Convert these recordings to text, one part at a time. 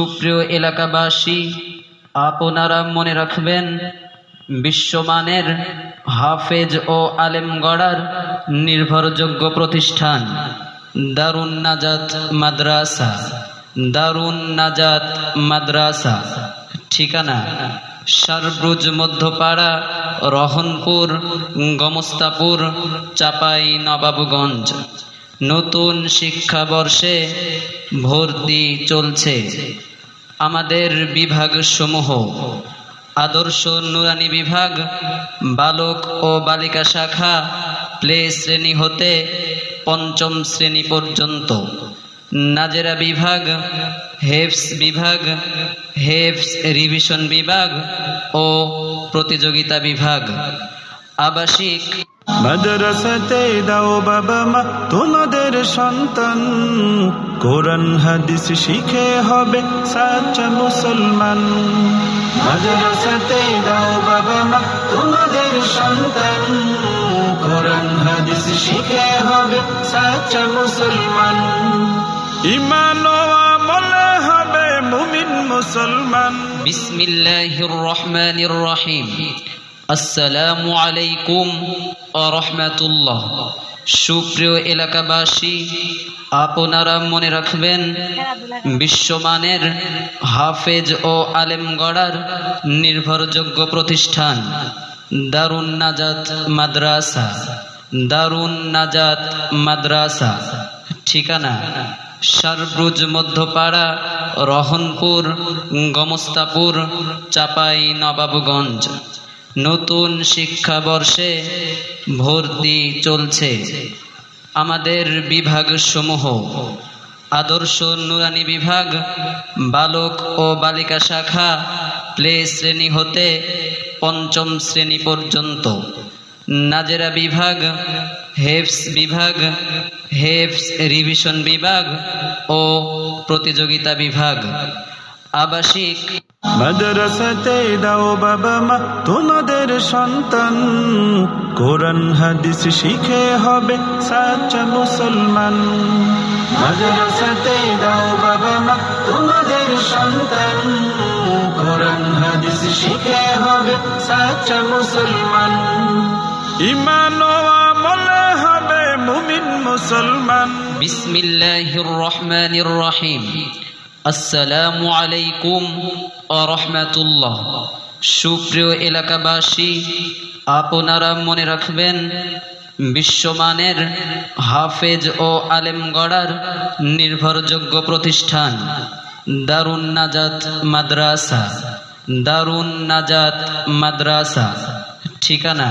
সুপ্রিয় এলাকাবাসী, আপনারা মনে রাখবেন, বিশ্বমানের হাফেজ ও আলেম গড়ার নির্ভরযোগ্য প্রতিষ্ঠান, দারুণ নাজাত মাদ্রাসা, দারুণ নাজাত মাদ্রাসা। ঠিকানা সারব্রুজ মধ্যপাড়া, রহনপুর, গমস্তাপুর, চাপাই, নবাবগঞ্জ। নতুন শিক্ষাবর্ষে ভর্তি চলছে। আমাদের বিভাগসমূহ আদর্শ নুরানি বিভাগ, বালক ও বালিকা শাখা, প্লে শ্রেণি হতে পঞ্চম শ্রেণি পর্যন্ত। নাজেরা বিভাগ, হেফস বিভাগ, হেফস রিভিশন বিভাগ ও প্রতিযোগিতা বিভাগ। আবাসিক মাদ্রাসাতে দাও বাবা মা, তোমাদের সন্তান। কোরআন, হাদিস শিখে হবে সাচ্চা মুসলমান। মাদ্রাসাতে দাও বাবা মা, তোমাদের সন্তান। কোরআন, হাদিস শিখে হবে সাচ্চা মুসলমান। ইমান হবে মুমিন মুসলমান। বিসমিল্লাহির রহমানির রহিম। আসসালামু আলাইকুম রহমাতুল্লাহ। সুপ্রিয় এলাকাবাসী, আপনারা মনে রাখবেন, বিশ্বমানের হাফেজ ও আলেম গড়ার নির্ভরযোগ্য প্রতিষ্ঠান দারুণ নাজাত মাদ্রাসা, দারুণ নাজাত মাদ্রাসা, ঠিকানা সারব্রুজ মধ্যপাড়া, রহনপুর, গমস্তাপুর, চাপাই নবাবগঞ্জ। নতুন শিক্ষাবর্ষে ভর্তি চলছে। আমাদের বিভাগসমূহ, আদর্শ নুরানি বিভাগ, বালক ও বালিকা শাখা, প্লে শ্রেণি হতে পঞ্চম শ্রেণি পর্যন্ত। নাজেরা বিভাগ, হেফস বিভাগ, হেফস রিভিশন বিভাগ ও প্রতিযোগিতা বিভাগ। আবাসিক। মাদ্রাসাতে দাও বাবা মা তোমাদের সন্তান। কোরআন হাদিস শিখে হবে সাচ্চা মুসলমান। মাদ্রাসাতে দাও বাবা মা তোমাদের সন্তান। কোরআন হাদিস শিখে হবে সাচ্চা মুসলমান। ইমান ও আমলে হবে মুমিন মুসলমান। বিসমিল্লাহির রহমানির রহিম। আসসালামু আলাইকুম রহমাতুল্লাহ সুপ্রিয় এলাকাবাসী, আপনারা মনে রাখবেন, বিশ্বমানের হাফেজ ও আলেম গড়ার নির্ভরযোগ্য প্রতিষ্ঠান, দারুণ নাজাত মাদ্রাসা, দারুণ নাজাত মাদ্রাসা, ঠিকানা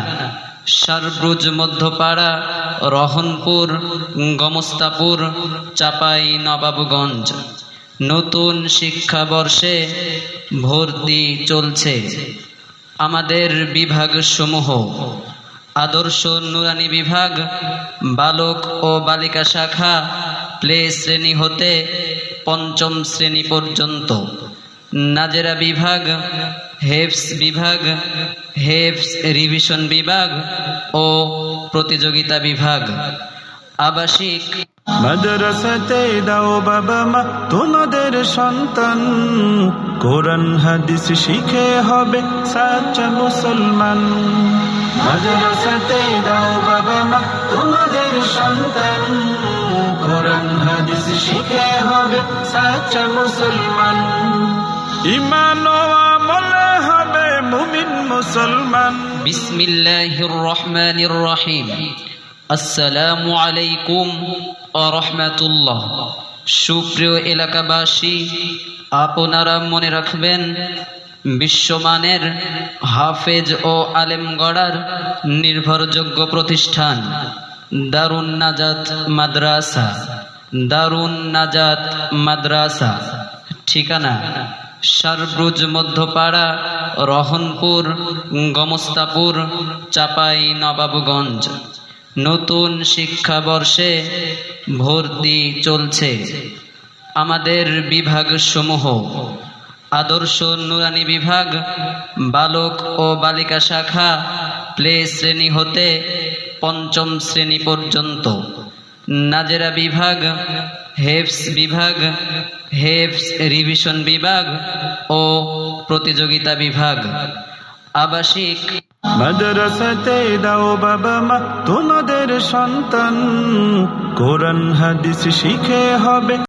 সারব্রুজ মধ্যপাড়া, রহনপুর, গমস্তাপুর, চাপাই নবাবগঞ্জ। নতুন শিক্ষাবর্ষে ভর্তি চলছে। আমাদের বিভাগসমূহ, আদর্শ নুরানি বিভাগ, বালক ও বালিকা শাখা প্লে শ্রেণি হতে পঞ্চম শ্রেণি পর্যন্ত। নাজেরা বিভাগ, হেফস বিভাগ, হেফস রিভিশন বিভাগ ও প্রতিযোগিতা বিভাগ। আবাসিক মাদ্রাসাতে দাও বাবা মা, তোমাদের সন্তান। কোরআন, হাদিস শিখে হবে সাচ্চা মুসলমান। মাদ্রাসাতে দাও বাবা মা, তোমাদের সন্তান। কোরআন, হাদিস শিখে হবে সাচ্চা মুসলমান। ইমান আমলে হবে মুমিন মুসলমান। বিসমিল্লাহির রহমানির রহিম। আসসালামু আলাইকুম রহমাতুল্লাহ। সুপ্রিয় এলাকাবাসী, আপনারা মনে রাখবেন, বিশ্বমানের হাফেজ ও আলেম গড়ার নির্ভরযোগ্য প্রতিষ্ঠান দারুণ নাজাত মাদ্রাসা, দারুণ নাজাত মাদ্রাসা, ঠিকানা সারব্রুজ মধ্যপাড়া, রহনপুর, গমস্তাপুর, চাপাই, নবাবগঞ্জ। নতুন শিক্ষাবর্ষে ভর্তি চলছে। আমাদের বিভাগসমূহ, আদর্শ নুরানি বিভাগ, বালক ও বালিকা শাখা প্লে শ্রেণি হতে পঞ্চম শ্রেণি পর্যন্ত, নাজেরা বিভাগ, হেফস বিভাগ, হেফস রিভিশন বিভাগ ও প্রতিযোগিতা বিভাগ, আবাসিক মাদ্রাসাতে দাও বাবা মা তোমাদের সন্তান। কোরআন হাদিস শিখে হবে।